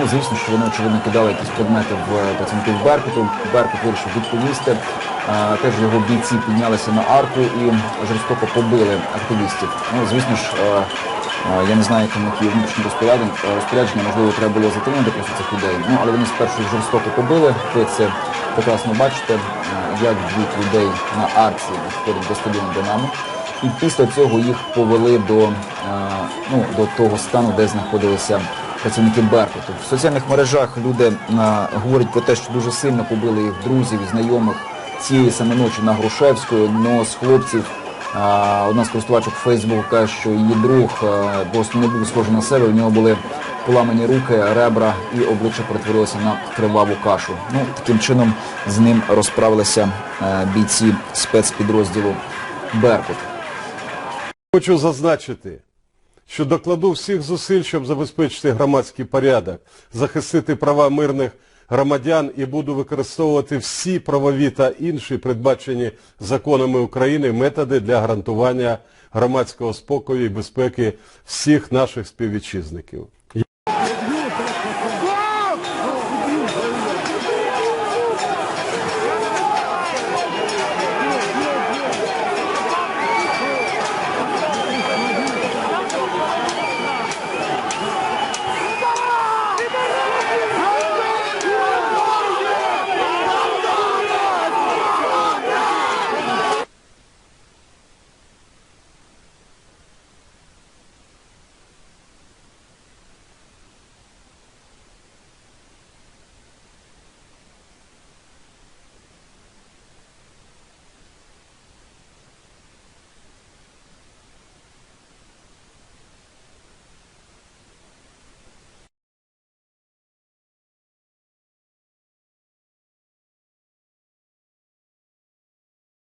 Ну, звісно, що вони очевидно кидали якісь предмети в е, працівників Беркуту. Беркут вирішив відповісти. Теж його бійці піднялися на арку і жорстоко побили активістів. Ну, звісно ж, е, е, я не знаю, яким які внутрішні розпорядження, розпорядження, можливо, треба було затримати просто цих людей. Ну, але вони спершу жорстоко побили. Ви це прекрасно бачите, як б'ють людей на арці, входять до стадіону Динамо. І після цього їх повели до, ну, до того стану, де знаходилися працівники Беркуту. В соціальних мережах люди е, говорять про те, що дуже сильно побили їх друзів і знайомих цієї саме ночі на Грушевської. Одного з хлопців, одна з користувачок Фейсбуку каже, що її друг просто не був схожий на себе. У нього були поламані руки, ребра і обличчя перетворилося на криваву кашу. Ну, таким чином з ним розправилися бійці спецпідрозділу Беркут. Хочу зазначити, що докладу всіх зусиль, щоб забезпечити громадський порядок, захистити права мирних громадян і буду використовувати всі правові та інші передбачені законами України методи для гарантування громадського спокою і безпеки всіх наших співвітчизників.